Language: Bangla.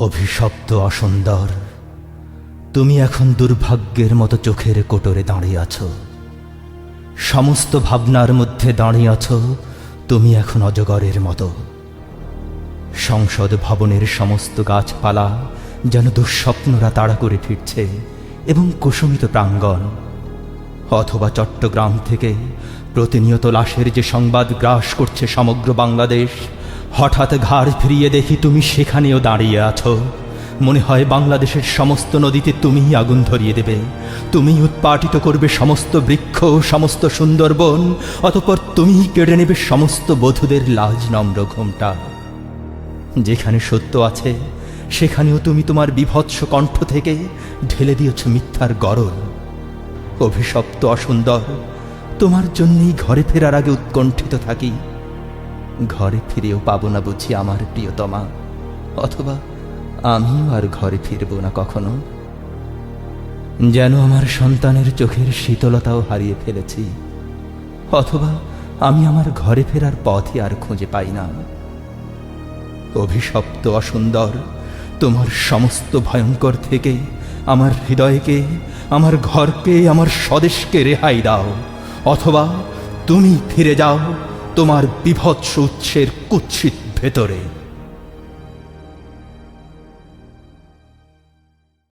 অভিশপ্ত অসুন্দর তুমি এখন দুর্ভাগ্যের মতো চোখের কোটরে দাঁড়িয়ে আছো। সমস্ত ভাবনার মধ্যে দাঁড়িয়ে আছো, তুমি এখন অজগরের মতো। সংসদ ভবনের সমস্ত গাছপালা যেন দুঃস্বপ্নরা তাড়া করে ফিরছে এবং কুসুমিত প্রাঙ্গণ, অথবা চট্টগ্রাম থেকে প্রতিনিয়ত লাশের যে সংবাদ গ্রাস করছে সমগ্র বাংলাদেশ হঠাৎ ঘাড় ফিরিয়ে দেখি তুমি সেখানেও দাঁড়িয়ে আছো। মনে হয় বাংলাদেশের সমস্ত নদীতে তুমিই আগুন ধরিয়ে দেবে। তুমি উৎপাটিত করবে সমস্ত বৃক্ষ, সমস্ত সুন্দরবন, অতপর তুমিই কেড়ে নেবে সমস্ত বধূদের লাজ নম্র ঘোমটা। যেখানে সত্য আছে, সেখানেও তুমি তোমার বিভৎস কণ্ঠ থেকে ঢেলে দিয়েছ মিথ্যার গরল। অভিশপ্ত অসুন্দর, তোমার জন্যই ঘরে ফেরার আগে উৎকণ্ঠিত থাকি। ঘরে ফিরেও পাবো না বুঝি আমার প্রিয়তমা। অথবা আমিও আর ঘরে ফিরবো না কখনো। যেন আমার সন্তানের চোখের শীতলতাও হারিয়ে ফেলেছি। অথবা আমি আমার ঘরে ফেরার পথই আর খুঁজে পাই না। অভিশপ্ত অসুন্দর, তোমার সমস্ত ভয়ঙ্কর থেকে আমার হৃদয়কে, আমার ঘরকে, আমার স্বদেশকে রেহাই দাও। অথবা তুমি ফিরে যাও। তোমার বিভৎস উচ্ছের কুৎসিত ভেতরে।